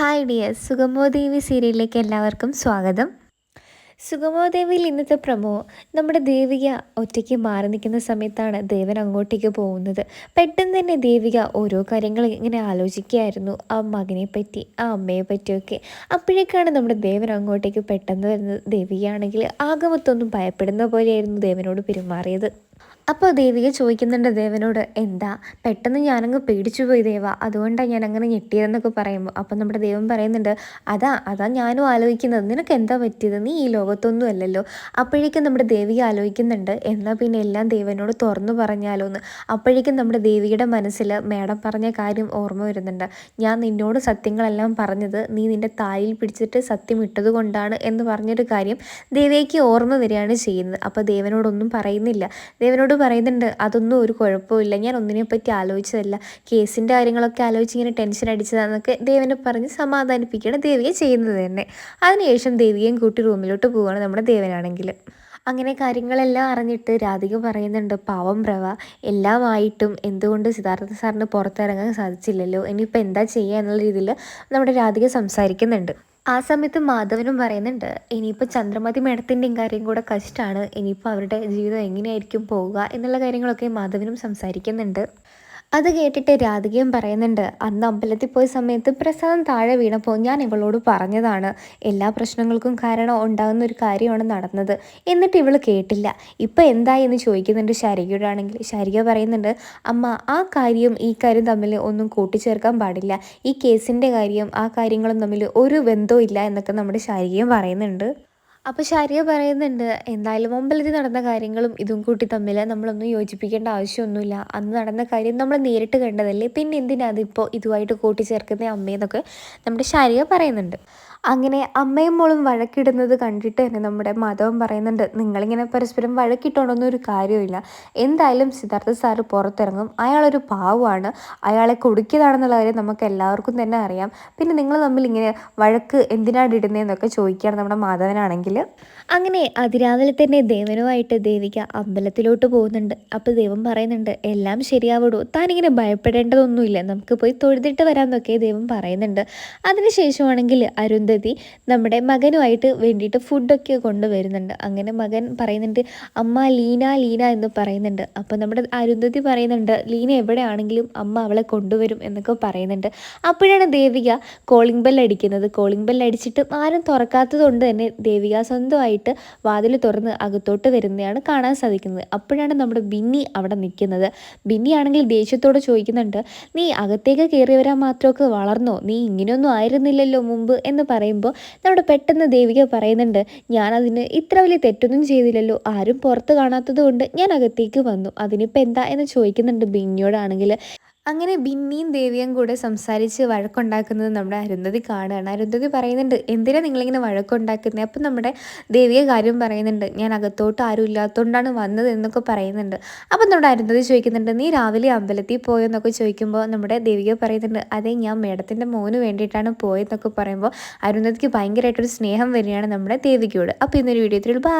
Hi dear. സുഗമോദേവി സീരിയലിലേക്ക് എല്ലാവർക്കും സ്വാഗതം. സുഗമോദേവിയിൽ ഇന്നത്തെ പ്രമോ നമ്മുടെ ദേവിക ഒറ്റയ്ക്ക് മാറി നിൽക്കുന്ന സമയത്താണ് ദേവൻ അങ്ങോട്ടേക്ക് പോകുന്നത്. പെട്ടെന്ന് തന്നെ ദേവിക ഓരോ കാര്യങ്ങൾ ഇങ്ങനെ ആലോചിക്കുകയായിരുന്നു. ആ മകനെ പറ്റി ആ അമ്മയെ പറ്റിയൊക്കെ. അപ്പോഴേക്കാണ് നമ്മുടെ ദേവൻ അങ്ങോട്ടേക്ക് പെട്ടെന്ന് വരുന്നത്. ദേവികയാണെങ്കിൽ ആകമത്തൊന്നും ഭയപ്പെടുന്ന പോലെയായിരുന്നു ദേവനോട് പെരുമാറിയത്. അപ്പോൾ ദേവിയെ ചോദിക്കുന്നുണ്ട് ദേവനോട് എന്താ? പെട്ടെന്ന് ഞാനങ്ങ് പേടിച്ചു പോയി ദേവ. അതുകൊണ്ടാണ് ഞാൻ അങ്ങനെ ഞെട്ടിയതെന്നൊക്കെ പറയുമ്പോൾ അപ്പം നമ്മുടെ ദേവൻ പറയുന്നുണ്ട് അതാ അതാ ഞാനും ആലോചിക്കുന്നത്. നിനക്ക് എന്താ പറ്റിയത്? നീ ഈ ലോകത്തൊന്നും അല്ലല്ലോ. അപ്പോഴേക്കും നമ്മുടെ ദേവി ആലോചിക്കുന്നുണ്ട് എന്നാൽ പിന്നെ എല്ലാം ദേവനോട് തുറന്നു പറഞ്ഞാലോ എന്ന് അപ്പോഴേക്കും നമ്മുടെ ദേവിയുടെ മനസ്സിൽ മേഡം പറഞ്ഞ കാര്യം ഓർമ്മ വരുന്നുണ്ട് ഞാൻ നിന്നോട് സത്യങ്ങളെല്ലാം പറഞ്ഞത് നീ നിന്റെ തായിൽ പിടിച്ചിട്ട് സത്യം ഇട്ടത് കൊണ്ടാണ് എന്ന് പറഞ്ഞൊരു കാര്യം ദേവിയ്ക്ക് ഓർമ്മ വരികയാണ് ചെയ്യുന്നത്. അപ്പോൾ ദേവനോടൊന്നും പറയുന്നില്ല. ദേവനോട് പറയുന്നുണ്ട് അതൊന്നും ഒരു കുഴപ്പമില്ല ഞാൻ ഒന്നിനെ പറ്റി ആലോചിച്ചതല്ല. കേസിന്റെ കാര്യങ്ങളൊക്കെ ആലോചിച്ച് ഇങ്ങനെ ടെൻഷൻ അടിച്ചതാണെന്നൊക്കെ ദേവനെ പറഞ്ഞ് സമാധാനിപ്പിക്കുകയാണ് ദേവിയെ ചെയ്യുന്നത് തന്നെ. അതിനുശേഷം ദേവിയെയും കൂട്ടി റൂമിലോട്ട് പോവുകയാണ് നമ്മുടെ ദേവനാണെങ്കിൽ. അങ്ങനെ കാര്യങ്ങളെല്ലാം അറിഞ്ഞിട്ട് രാധിക പറയുന്നുണ്ട് പാവം പ്രവ എല്ലാമായിട്ടും എന്തുകൊണ്ട് സിദ്ധാർത്ഥ സാറിന് പുറത്തിറങ്ങാൻ സാധിച്ചില്ലല്ലോ? ഇനിയിപ്പോൾ എന്താ ചെയ്യുക എന്നുള്ള രീതിയിൽ നമ്മുടെ രാധിക സംസാരിക്കുന്നുണ്ട്. ആ സമയത്ത് മാധവനും പറയുന്നുണ്ട് ഇനിയിപ്പോൾ ചന്ദ്രമതി മേഡത്തിന്റെയും കാര്യം കൂടെ കഷ്ടമാണ് ഇനിയിപ്പോൾ അവരുടെ ജീവിതം എങ്ങനെയായിരിക്കും പോവുക? എന്നുള്ള കാര്യങ്ങളൊക്കെ മാധവനും സംസാരിക്കുന്നുണ്ട്. അത് കേട്ടിട്ട് രാധികയും പറയുന്നുണ്ട് അന്ന് അമ്പലത്തിൽ പോയ സമയത്ത് പ്രസാദം താഴെ വീണപ്പോൾ ഞാൻ ഇവളോട് പറഞ്ഞതാണ് എല്ലാ പ്രശ്നങ്ങൾക്കും കാരണം ഉണ്ടാകുന്ന ഒരു കാര്യമാണ് നടന്നത്. എന്നിട്ട് ഇവൾ കേട്ടില്ല. ഇപ്പം എന്തായി എന്ന് ചോദിക്കുന്നുണ്ട് ശാരികയോടാണെങ്കിൽ. ശരിക പറയുന്നുണ്ട് അമ്മ ആ കാര്യം ഈ കാര്യം തമ്മിൽ ഒന്നും കൂട്ടിച്ചേർക്കാൻ പാടില്ല. ഈ കേസിന്റെ കാര്യം ആ കാര്യങ്ങളും തമ്മിൽ ഒരു ബന്ധവും ഇല്ല എന്നൊക്കെ നമ്മുടെ ശാരികയും പറയുന്നുണ്ട്. അപ്പോൾ ശാരിക പറയുന്നുണ്ട് എന്തായാലും അമ്പലത്തിൽ നടന്ന കാര്യങ്ങളും ഇതും കൂട്ടി തമ്മിൽ നമ്മളൊന്നും യോജിപ്പിക്കേണ്ട ആവശ്യമൊന്നുമില്ല. അന്ന് നടന്ന കാര്യം നമ്മൾ നേരിട്ട് കണ്ടതല്ലേ. പിന്നെ എന്തിനാ അതിപ്പോൾ ഇതുമായിട്ട് കൂട്ടിച്ചേർക്കുന്ന അമ്മയെന്നൊക്കെ നമ്മുടെ ശാരിക പറയുന്നുണ്ട്. അങ്ങനെ അമ്മയും മോളും വഴക്കിടുന്നത് കണ്ടിട്ട് തന്നെ നമ്മുടെ മാധവൻ പറയുന്നുണ്ട് നിങ്ങളിങ്ങനെ പരസ്പരം വഴക്കിട്ടോണ്ടൊന്നും ഒരു കാര്യമില്ല എന്തായാലും സിദ്ധാർത്ഥ സാർ പുറത്തിറങ്ങും. അയാളൊരു പാവമാണ്. അയാളെ കൊടുക്കിയതാണെന്നുള്ള കാര്യം നമുക്ക് എല്ലാവർക്കും തന്നെ അറിയാം. പിന്നെ നിങ്ങൾ തമ്മിൽ ഇങ്ങനെ വഴക്ക് എന്തിനാണ് ഇടുന്നതെന്നൊക്കെ ചോദിക്കുകയാണ് നമ്മുടെ മാധവനാണെങ്കിൽ. അങ്ങനെ അതിരാവിലെ തന്നെ ദേവനുമായിട്ട് ദേവിക അമ്പലത്തിലോട്ട് പോകുന്നുണ്ട്. അപ്പോൾ ദൈവം പറയുന്നുണ്ട് എല്ലാം ശരിയാവിടൂ? താനിങ്ങനെ ഭയപ്പെടേണ്ടതൊന്നുമില്ല. നമുക്ക് പോയി തൊഴുതിട്ട് വരാമെന്നൊക്കെ ദൈവം പറയുന്നുണ്ട്. അതിനുശേഷമാണെങ്കിൽ അരുന്ധ അരുന്ധതി നമ്മുടെ മകനുമായിട്ട് വേണ്ടിയിട്ട് ഫുഡൊക്കെ കൊണ്ടുവരുന്നുണ്ട്. അങ്ങനെ മകൻ പറയുന്നുണ്ട് അമ്മ ലീന ലീന എന്ന് പറയുന്നുണ്ട്. അപ്പോൾ നമ്മുടെ അരുന്ധതി പറയുന്നുണ്ട് ലീന എവിടെയാണെങ്കിലും അമ്മ അവളെ കൊണ്ടുവരും എന്നൊക്കെ പറയുന്നുണ്ട്. അപ്പോഴാണ് ദേവിക കോളിംഗ് ബെൽ അടിക്കുന്നത്. കോളിംഗ് ബെൽ അടിച്ചിട്ട് ആരും തുറക്കാത്തത് കൊണ്ട് തന്നെ ദേവിക സ്വന്തമായിട്ട് വാതിൽ തുറന്ന് അകത്തോട്ട് വരുന്നതാണ് കാണാൻ സാധിക്കുന്നത്. അപ്പോഴാണ് നമ്മുടെ ബിന്നി അവിടെ നിൽക്കുന്നത്. ബിന്നി ആണെങ്കിൽ ദേഷ്യത്തോട് ചോദിക്കുന്നുണ്ട് നീ അകത്തേക്ക് കയറി വരാൻ മാത്രമൊക്കെ വളർന്നോ? നീ ഇങ്ങനെയൊന്നും ആയിരുന്നില്ലല്ലോ മുമ്പ് എന്ന് പറയുമ്പോൾ നമ്മുടെ പെട്ടെന്ന് ദേവിക പറയുന്നുണ്ട് ഞാനതിന് ഇത്ര വലിയ തെറ്റൊന്നും ചെയ്തില്ലല്ലോ. ആരും പുറത്ത് കാണാത്തത് കൊണ്ട് ഞാൻ അകത്തേക്ക് വന്നു. അതിനിപ്പോൾ എന്താ? എന്ന് ചോദിക്കുന്നുണ്ട് ബിന്നിയോടാണെങ്കിൽ. അങ്ങനെ ബിന്നിയും ദേവിയും കൂടെ സംസാരിച്ച് വഴക്കുണ്ടാക്കുന്നത് നമ്മുടെ അരുന്ധതി കാണുകയാണ്. അരുന്ധതി പറയുന്നുണ്ട് എന്തിനാണ് നിങ്ങളിങ്ങനെ വഴക്കുണ്ടാക്കുന്നത് അപ്പം നമ്മുടെ ദേവിയെ കാര്യം പറയുന്നുണ്ട് ഞാൻ അകത്തോട്ട് ആരും ഇല്ലാത്തതുകൊണ്ടാണ് വന്നത് എന്നൊക്കെ പറയുന്നുണ്ട്. അപ്പം നമ്മുടെ അരുന്ധതി ചോദിക്കുന്നുണ്ട് നീ രാവിലെ അമ്പലത്തിൽ പോയെന്നൊക്കെ ചോദിക്കുമ്പോൾ നമ്മുടെ ദേവിക പറയുന്നുണ്ട് അതെ ഞാൻ മേഡത്തിന്റെ മോന് വേണ്ടിയിട്ടാണ് പോയതെന്നൊക്കെ പറയുമ്പോൾ അരുന്ധതിക്ക് ഭയങ്കരമായിട്ടൊരു സ്നേഹം വരികയാണ് നമ്മുടെ ദേവികയോട്. അപ്പോൾ ഇന്നൊരു വീഡിയോ ബൈ